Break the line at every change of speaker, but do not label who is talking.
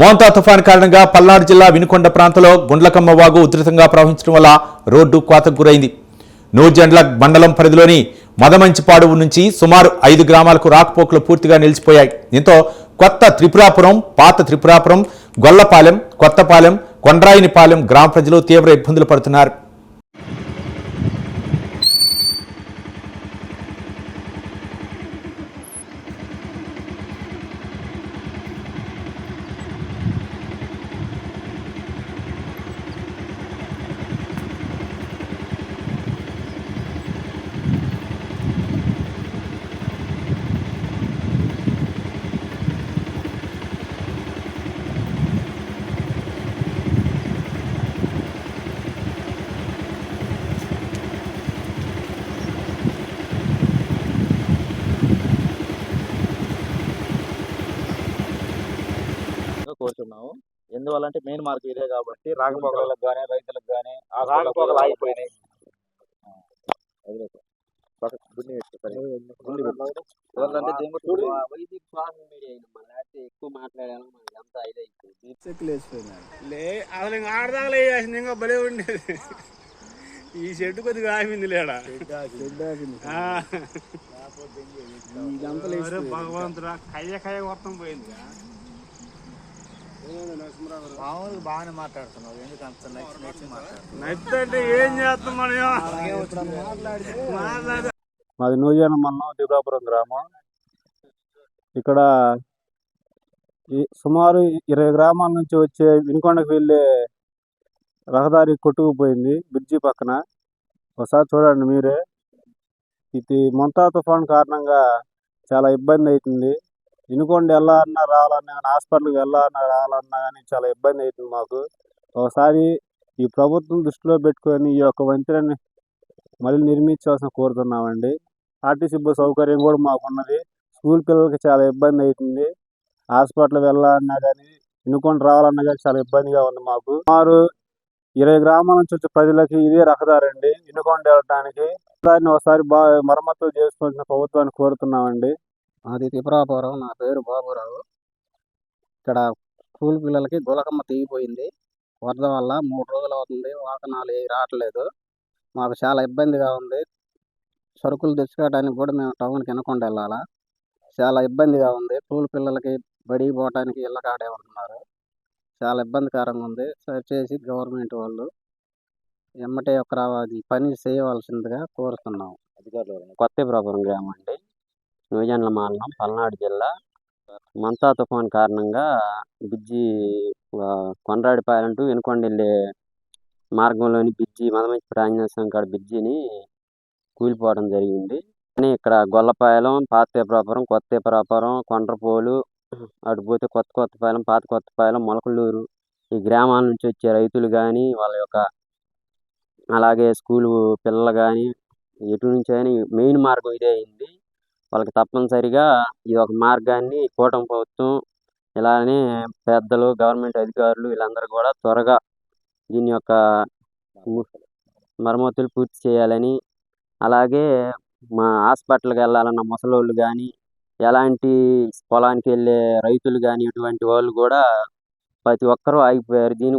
మోంతా తుఫాన్ కారణంగా పల్నాడు జిల్లా వినుకొండ ప్రాంతంలో గుండ్లకమ్మ వాగు ఉధృతంగా ప్రవహించడం వల్ల రోడ్డు కోతకు గురైంది. నూర్జండ్ల మండలం పరిధిలోని మదమంచిపాడు నుంచి సుమారు ఐదు గ్రామాలకు రాకపోకలు పూర్తిగా నిలిచిపోయాయి. దీంతో కొత్త త్రిపురాపురం పాత త్రిపురాపురం గొల్లపాలెం కొత్తపాలెం కొండ్రాయినిపాలెం గ్రామ ప్రజలు తీవ్ర ఇబ్బందులు పడుతున్నారు.
కోరుతున్నాము ఎందువల్లంటే మెయిన్ మార్క్ ఇదే కాబట్టి రాకపోకలకు కానీ రైతులకు కానీ రాకపోకలు ఆగిపోయినాయి.
ఎక్కువ మాట్లాడాము మనకి అంతా ఇదైపోయింది
లే అసలు ఇంకా ఆడదాగలే వేసింది ఇంకా భలే ఉండేది. ఈ షెడ్ కొద్దిగా ఆపింది లేడా? భగవంతుడా కయ్య కయ్య మొత్తం పోయింది
మామూలుగా బాగానే మాట్లాడుతున్నావు. ఎందుకు అంత నచ్చి నచ్చి మాట్లాడుతున్నావు?
నచ్చితే ఏం చేస్తాం మనం మాట్లాడు.
మాది నూజన మండలం దిగురాపురం గ్రామం. ఇక్కడ ఈ సుమారు ఇరవై గ్రామాల నుంచి వచ్చే వినుకొండకు వెళ్ళే రహదారి కొట్టుకుపోయింది బ్రిడ్జి పక్కన. ఒకసారి చూడండి మీరే. ఇది మొంతా తుఫాన్ కారణంగా చాలా ఇబ్బంది అవుతుంది. వినుకొండ వెళ్ళాలన్నా రావాలన్నా కానీ హాస్పిటల్కి వెళ్ళాలన్నా రావాలన్నా కానీ చాలా ఇబ్బంది అవుతుంది మాకు. ఒకసారి ఈ ప్రభుత్వం దృష్టిలో పెట్టుకొని ఈ యొక్క వంతెనని మళ్ళీ నిర్మించాల్సిన కోరుతున్నామండి. ఆర్టీసీ బస్ సౌకర్యం కూడా మాకున్నది. స్కూల్ పిల్లలకి చాలా ఇబ్బంది అవుతుంది. హాస్పిటల్ వెళ్ళాలన్నా కానీ వినుకొని రావాలన్నా కానీ చాలా ఇబ్బందిగా ఉంది మాకు. సుమారు ఇరవై గ్రామాల నుంచి వచ్చే ప్రజలకి ఇదే రహదారండి వినుకొండ వెళ్ళడానికి దాన్ని ఒకసారి బాగా మరమ్మతులు చేసుకోవాల్సిన ప్రభుత్వాన్ని కోరుతున్నామండి.
మాది త్రిపురాపురం నా పేరు బాబురావు. ఇక్కడ స్కూల్ పిల్లలకి గులకమ్మ తెగిపోయింది. వరద వల్ల మూడు రోజులు అవుతుంది వాహనాలు ఏవి రావట్లేదు. మాకు చాలా ఇబ్బందిగా ఉంది. సరుకులు తెచ్చుకోవడానికి కూడా మేము టౌన్కి వినకుండా వెళ్ళాలా? చాలా ఇబ్బందిగా ఉంది. స్కూల్ పిల్లలకి బడి పోవడానికి ఇళ్ళ కాడే ఉంటున్నారు. చాలా ఇబ్బందికరంగా ఉంది. చేసి గవర్నమెంట్ వాళ్ళు ఎమ్మటే ఒక పని చేయవలసిందిగా కోరుతున్నాం.
కొత్త
ప్రభుత్వం గ్రామం అండి. నూజెండ్ల మండలం పల్నాడు జిల్లా. మంతా తుఫాన్ కారణంగా బ్రిడ్జి కొండ్రాడిపాయలంటూ కొండ్రాడిపాలెం వెళ్ళే మార్గంలోని బ్రిడ్జి మదమంచి ఆంజనేయ స్వామి కాడ బిజ్జిని కూలిపోవడం జరిగింది. కానీ ఇక్కడ గొల్లపాలెం కొత్త కొత్తేపురాపురం కొండ్రపోలు అటు పోతే కొత్త కొత్తపాయలం పాత కొత్తపాలెం మొలకలూరు ఈ గ్రామాల నుంచి వచ్చే రైతులు కానీ వాళ్ళ యొక్క అలాగే స్కూల్ పిల్లలు కానీ ఎటు నుంచి అయినా మెయిన్ మార్గం ఇదే అయింది. వాళ్ళకి తప్పనిసరిగా ఈ ఒక మార్గాన్ని కూటమి ప్రభుత్వం ఇలానే పెద్దలు గవర్నమెంట్ అధికారులు వీళ్ళందరూ కూడా త్వరగా దీని యొక్క మరమ్మతులు పూర్తి చేయాలని అలాగే మా హాస్పిటల్కి వెళ్ళాలన్న ముసలోళ్ళు కానీ ఎలాంటి పొలానికి వెళ్ళే రైతులు కానీ ఇటువంటి వాళ్ళు కూడా ప్రతి ఒక్కరూ ఆగిపోయారు. దీని